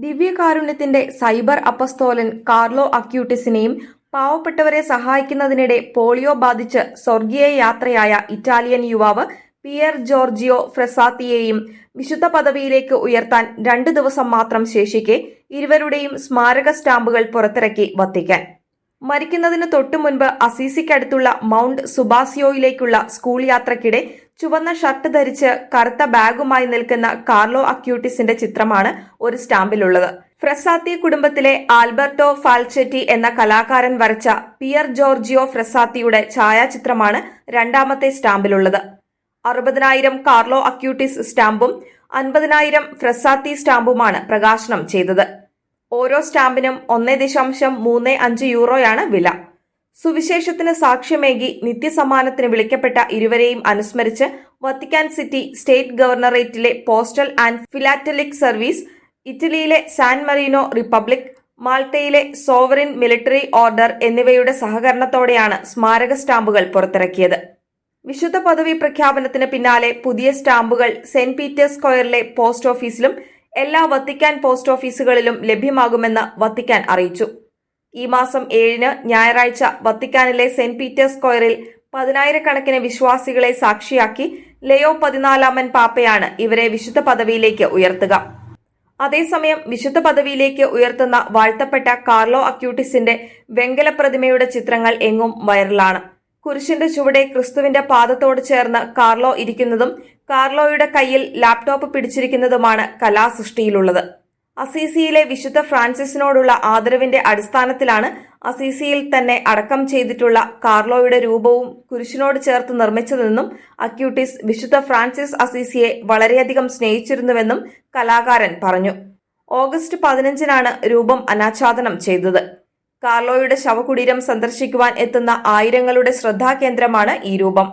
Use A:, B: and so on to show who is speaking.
A: ദിവ്യകാരുണ്യത്തിന്റെ cyber അപ്പസ്തോലൻ Carlo അക്യൂട്ടിസിനെയും പാവപ്പെട്ടവരെ സഹായിക്കുന്നതിനിടെ polio ബാധിച്ച് സ്വർഗീയ യാത്രയായ ഇറ്റാലിയൻ യുവാവ് പിയർ ജോർജിയോ ഫ്രെസാത്തിയെയും വിശുദ്ധ പദവിയിലേക്ക് ഉയർത്താൻ രണ്ടു ദിവസം മാത്രം ശേഷിക്കെ ഇരുവരുടെയും സ്മാരക സ്റ്റാമ്പുകൾ പുറത്തിറക്കി വത്തിക്കാൻ. മരിക്കുന്നതിന് തൊട്ടു മുൻപ് അസീസിക്കടുത്തുള്ള മൗണ്ട് സുബാസിയോയിലേക്കുള്ള സ്കൂൾ യാത്രക്കിടെ ചുവന്ന ഷർട്ട് ധരിച്ച് കറുത്ത ബാഗുമായി നിൽക്കുന്ന കാർലോ അക്യൂട്ടിസിന്റെ ചിത്രമാണ് ഒരു സ്റ്റാമ്പിലുള്ളത്. ഫ്രസാത്തി കുടുംബത്തിലെ ആൽബർട്ടോ ഫാൽച്ചെറ്റി എന്ന കലാകാരൻ വരച്ച പിയർ ജോർജിയോ ഫ്രസാത്തിയുടെ ഛായാചിത്രമാണ് രണ്ടാമത്തെ സ്റ്റാമ്പിലുള്ളത്. അറുപതിനായിരം കാർലോ അക്യൂട്ടിസ് സ്റ്റാമ്പും അൻപതിനായിരം ഫ്രസാത്തി സ്റ്റാമ്പുമാണ് പ്രകാശനം ചെയ്തത്. ഓരോ സ്റ്റാമ്പിനും ഒന്നേ ദശാംശം മൂന്ന് അഞ്ച് യൂറോയാണ് വില. സുവിശേഷത്തിന് സാക്ഷ്യമേകി നിത്യസമ്മാനത്തിന് വിളിക്കപ്പെട്ട ഇരുവരെയും അനുസ്മരിച്ച് വത്തിക്കാൻ സിറ്റി സ്റ്റേറ്റ് ഗവർണറേറ്റിലെ പോസ്റ്റൽ ആൻഡ് ഫിലാറ്റലിക് സർവീസ് ഇറ്റലിയിലെ സാൻ മറീനോ റിപ്പബ്ലിക് മാൾട്ടയിലെ സോവറിൻ മിലിറ്ററി ഓർഡർ എന്നിവയുടെ സഹകരണത്തോടെയാണ് സ്മാരക സ്റ്റാമ്പുകൾ പുറത്തിറക്കിയത്. വിശുദ്ധ പദവി പ്രഖ്യാപനത്തിന് പിന്നാലെ പുതിയ സ്റ്റാമ്പുകൾ സെന്റ് പീറ്റേഴ്സ് സ്ക്വയറിലെ പോസ്റ്റ് ഓഫീസിലും എല്ലാ വത്തിക്കാൻ പോസ്റ്റ് ഓഫീസുകളിലും ലഭ്യമാകുമെന്ന് വത്തിക്കാൻ അറിയിച്ചു. ഈ മാസം ഏഴിന് ഞായറാഴ്ച വത്തിക്കാനിലെ സെന്റ് പീറ്റേഴ്സ് സ്ക്വയറിൽ പതിനായിരക്കണക്കിന് വിശ്വാസികളെ സാക്ഷിയാക്കി ലയോ പതിനാലാമൻ പാപ്പയാണ് ഇവരെ വിശുദ്ധ പദവിയിലേക്ക് ഉയർത്തുക. അതേസമയം വിശുദ്ധ പദവിയിലേക്ക് ഉയർത്തുന്ന വാഴ്ത്തപ്പെട്ട കാർലോ അക്യൂട്ടിസിന്റെ വെങ്കല പ്രതിമയുടെ ചിത്രങ്ങൾ എങ്ങും വൈറലാണ്. കുരിശിന്റെ ചുവടെ ക്രിസ്തുവിന്റെ പാദത്തോട് ചേർന്ന് കാർലോ ഇരിക്കുന്നതും കാർലോയുടെ കയ്യിൽ ലാപ്ടോപ്പ് പിടിച്ചിരിക്കുന്നതുമാണ് കലാസൃഷ്ടിയിലുള്ളത്. അസീസിയിലെ വിശുദ്ധ ഫ്രാൻസിസിനോടുള്ള ആദരവിന്റെ അടിസ്ഥാനത്തിലാണ് അസീസിയിൽ തന്നെ അടക്കം ചെയ്തിട്ടുള്ള കാർലോയുടെ രൂപവും കുരിശിനോട് ചേർത്ത് നിർമ്മിച്ചതെന്നും അക്യൂട്ടിസ് വിശുദ്ധ ഫ്രാൻസിസ് അസീസിയെ വളരെയധികം സ്നേഹിച്ചിരുന്നുവെന്നും കലാകാരൻ പറഞ്ഞു. ഓഗസ്റ്റ് പതിനഞ്ചിനാണ് രൂപം അനാച്ഛാദനം ചെയ്തത്. കാർലോയുടെ ശവകുടീരം സന്ദർശിക്കുവാൻ എത്തുന്ന ആയിരങ്ങളുടെ ശ്രദ്ധാകേന്ദ്രമാണ് ഈ രൂപം.